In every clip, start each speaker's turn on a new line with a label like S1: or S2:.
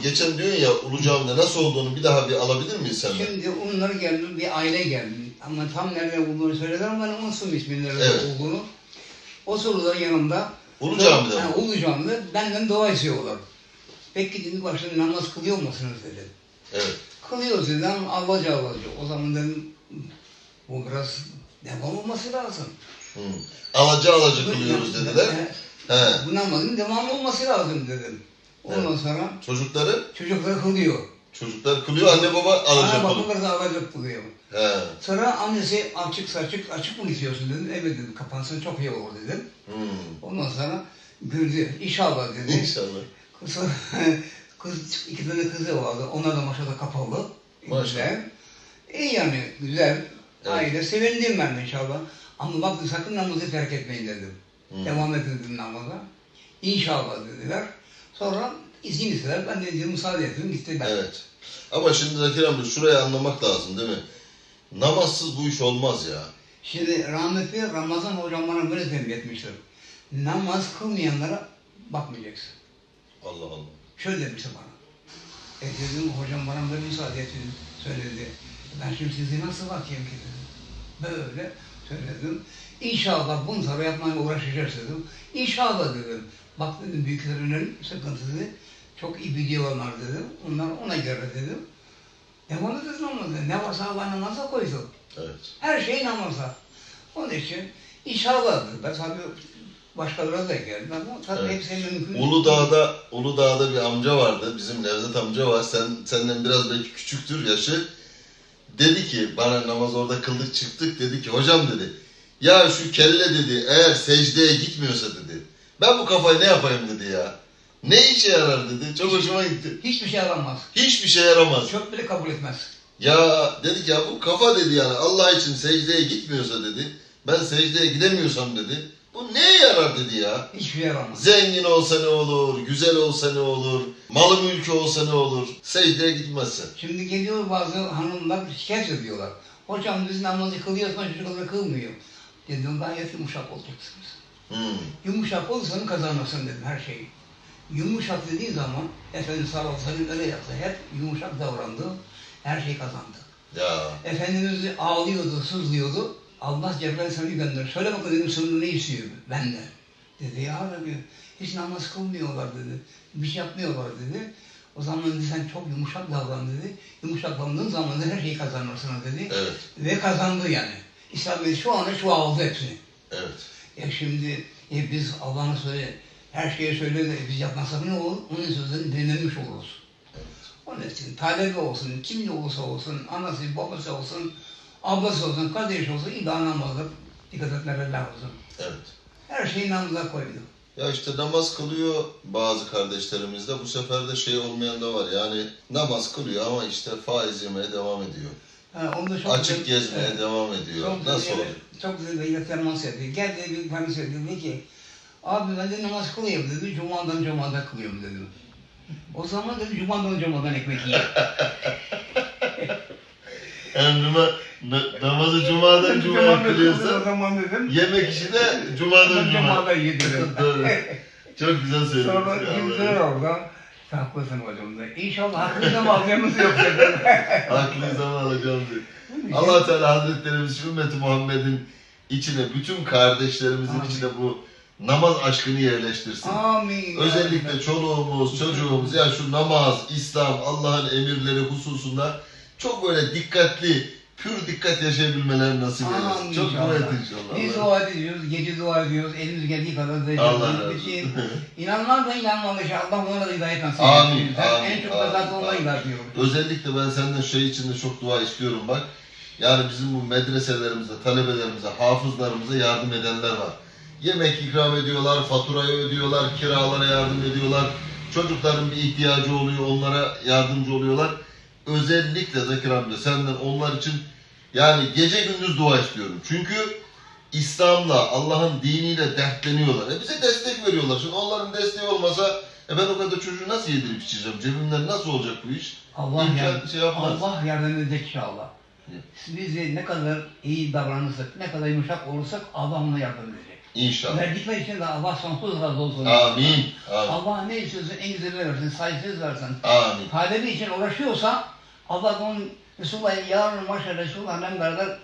S1: o geçen diyorsun ya Ulu Cami'de nasıl olduğunu bir daha bir alabilir miyiz senden?
S2: Şimdi onlar geldi, bir aile geldi. Ama tam nerede olduğunu söylediler ama ben unuttum nerede
S1: Evet.
S2: olduğunu. O soruların yanımda.
S1: Ulu Cami'de mi?
S2: Ha, Ulu Cami'de benden dua istiyorlar. Peki dedi başta namaz kılıyor musunuz dedi.
S1: Evet.
S2: Kılıyoruz dedim Allahca Allahca. O zaman dedim bu biraz devam olması lazım.
S1: Hı. Alaca
S2: Bu-
S1: kılıyoruz dediler.
S2: He. Bu namazın devam olması lazım dedim. Ondan sonra
S1: Çocukları,
S2: çocuklar kılıyor.
S1: çocuklar kılıyor, anne baba alaca
S2: Ana
S1: kılıyor.
S2: bakımlar da alaca kılıyor.
S1: He.
S2: Sonra annesi açık saçık açık mı istiyorsun dedim. Evet dedim kapansın çok iyi olur dedim.
S1: Hı.
S2: Ondan sonra güldü. İnşallah dedi.
S1: İnşallah.
S2: Kız, kız iki tane kızı vardı. Onlar da maşallah kapalı.
S1: Maşallah.
S2: Güzel. İyi yani güzel.
S1: Evet.
S2: Aile sevindim ben de inşallah. Ama bak sakın namazı terk etmeyin dedim.
S1: Hı.
S2: Devam edin dedim namaza. İnşallah dediler. Sonra izin istediler. Ben de dedim müsaade ettim. Gitti ben.
S1: Evet. Ama şimdi Zakir amca şurayı anlamak lazım değil mi? Namazsız bu iş olmaz ya.
S2: Şimdi rahmetli Ramazan hocam bana böyle tembih etmiştir. Namaz kılmayanlara bakmayacaksın.
S1: Allah Allah.
S2: Şöyle demişti bana. E dedim hocam bana böyle müsaade etti, söyledi. Ben şimdi sizi nasıl bakayım ki dedim. Böyle söyledim. İnşallah bunu sonra yapmaya uğraşacağız dedim. İnşallah dedim. Bak dedim büyüklerin sıkıntısı çok iyi biliyorlar dedim. Onlar ona göre dedim. Devam edeceğiz namazda. Ne varsa Allah namaza koydu.
S1: Evet.
S2: Her şey namaza. Onun için inşallah dedim. Ben tabii başkaları da geldi ama tabii
S1: Evet.
S2: hepsi mümkün.
S1: Uludağ'da Uludağ'da bir amca vardı. Bizim Nevzat amca var. Sen senden biraz belki küçüktür yaşı. Dedi ki bana namaz orada kıldık çıktık dedi ki hocam dedi. Ya şu kelle dedi eğer secdeye gitmiyorsa dedi. Ben bu kafayı ne yapayım dedi ya. Ne işe yarar dedi. Çok hoşuma gitti.
S2: Hiçbir şey alamaz.
S1: Hiçbir şey yaramaz.
S2: Çöp bile kabul etmez.
S1: Ya dedik ya bu kafa dedi yani Allah için secdeye gitmiyorsa dedi. Ben secdeye gidemiyorsam dedi. Bu neye yarar dedi ya.
S2: Hiçbir yaramaz.
S1: Zengin olsa ne olur, güzel olsa ne olur, malı mülkü olsa ne olur, secdeye gitmezse.
S2: Şimdi geliyor bazı hanımlar şikayet ediyorlar. Hocam biz namazı kılıyoruz ama çocuklar kılmıyor. Dedim gayet yumuşak olacaksınız.
S1: Hmm.
S2: Yumuşak olursan kazanırsın dedim her şeyi. Yumuşak dediği zaman Efendimiz sallallahu aleyhi ve sellem öyle yaptı. Hep yumuşak davrandı. Her şey kazandı.
S1: Ya
S2: Efendimiz ağlıyordu, sızlıyordu. Allah Cebrail seni gönder. Söyle bakalım dedim sırrını ne istiyor benden. Dedi ya Rabbi hiç namaz kılmıyorlar dedi. Bir şey yapmıyorlar dedi. O zaman dedi, sen çok yumuşak davran dedi. Yumuşak davrandığın zaman her şeyi kazanırsın dedi.
S1: evet,
S2: Ve kazandı yani. İslam şu anda şu aldı hepsini.
S1: evet.
S2: Ya şimdi e, biz Allah'ın söyle her şeye söyle de biz yapmasak ne olur? Onun sözlerini dinlemiş oluruz. Onun için talebe olsun, kim de olursa olsun, anası, babası olsun, ablası olsun, kardeşi olsun, illa namazda dikkat etmeleri lazım.
S1: Evet.
S2: Her şeyi namaza koydu.
S1: Ya işte namaz kılıyor bazı kardeşlerimiz de bu sefer de şey olmayan da var yani namaz kılıyor ama işte faiz yemeye devam ediyor.
S2: Ha, çok
S1: Açık
S2: güzel-
S1: gezmeye
S2: Evet.
S1: devam ediyor.
S2: Çok
S1: Nasıl
S2: güzel,
S1: olacak?
S2: çok güzel bir temas etti. Geldi bir tanesi dedi ki, abi ben de namaz kılıyorum dedi, cumadan cumada kılıyorum dedim. O zaman dedi cumadan cumadan ekmek yiyor.
S1: Yani na- namazı cumadan cumaya kılıyorsa
S2: zaman
S1: yemek işi de cumadan cumaya. Doğru. Çok güzel söyledin.
S2: Sonra
S1: Ya,
S2: kimseler orada, haklısın hocam da. İnşallah hakkınızda malzememiz yok dedim.
S1: Haklıyız ama alacağım diyor. allah Teala Hazretlerimiz ümmeti Muhammed'in içine, bütün kardeşlerimizin
S2: Amin.
S1: içine bu namaz aşkını yerleştirsin.
S2: Amin.
S1: Özellikle çoluğumuz, çocuğumuz ya şu namaz, İslam, Allah'ın emirleri hususunda çok böyle dikkatli, pür dikkat yaşayabilmeleri nasip eylesin.
S2: Amin
S1: Çok dua et inşallah.
S2: Biz dua ediyoruz, gece dua ediyoruz, elimiz geldiği kadar da
S1: Allah razı
S2: Bir şey-
S1: olsun.
S2: İnanlar da inanmamış, Allah ona da hidayet nasip
S1: Amin,
S2: etsin. Ben
S1: amin,
S2: en çok da
S1: amin,
S2: zaten ona
S1: amin.
S2: hidayet.
S1: Özellikle ben senden şey için de çok dua istiyorum bak. Yani bizim bu medreselerimize, talebelerimize, hafızlarımıza yardım edenler var. Yemek ikram ediyorlar, faturayı ödüyorlar, kiralara yardım ediyorlar. Çocukların bir ihtiyacı oluyor, onlara yardımcı oluyorlar. Özellikle Zakir amca senden onlar için yani gece gündüz dua istiyorum. Çünkü İslam'la, Allah'ın diniyle dertleniyorlar. E bize destek veriyorlar. Şimdi onların desteği olmasa e ben o kadar çocuğu nasıl yedirip içeceğim? Cebimden nasıl olacak bu iş?
S2: Allah,
S1: İmkan
S2: yardım,
S1: şey yapmaz.
S2: Allah yardım edecek inşallah.
S1: Evet.
S2: Biz de ne kadar iyi davranırsak, ne kadar yumuşak olursak Allah ona yardım edecek.
S1: İnşallah.
S2: Verdikleri için de Allah sonsuz razı olsun.
S1: Amin. Amin.
S2: Allah ne istiyorsa en güzelini versin, sayısız versin.
S1: Amin.
S2: Talebi için uğraşıyorsa Allah onun Resulullah yarın maşallah Resulullah'la beraber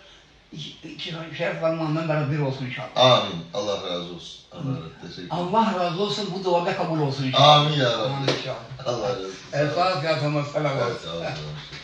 S2: iki, iki şeref kalmanla beraber bir olsun inşallah.
S1: Amin. Allah razı olsun. Allah razı ederim.
S2: Allah razı olsun bu duada kabul olsun inşallah.
S1: Amin ya Rabbi.
S2: Amin inşallah.
S1: Allah razı olsun.
S2: El Fatiha. Selam.
S1: Evet, Allah razı olsun.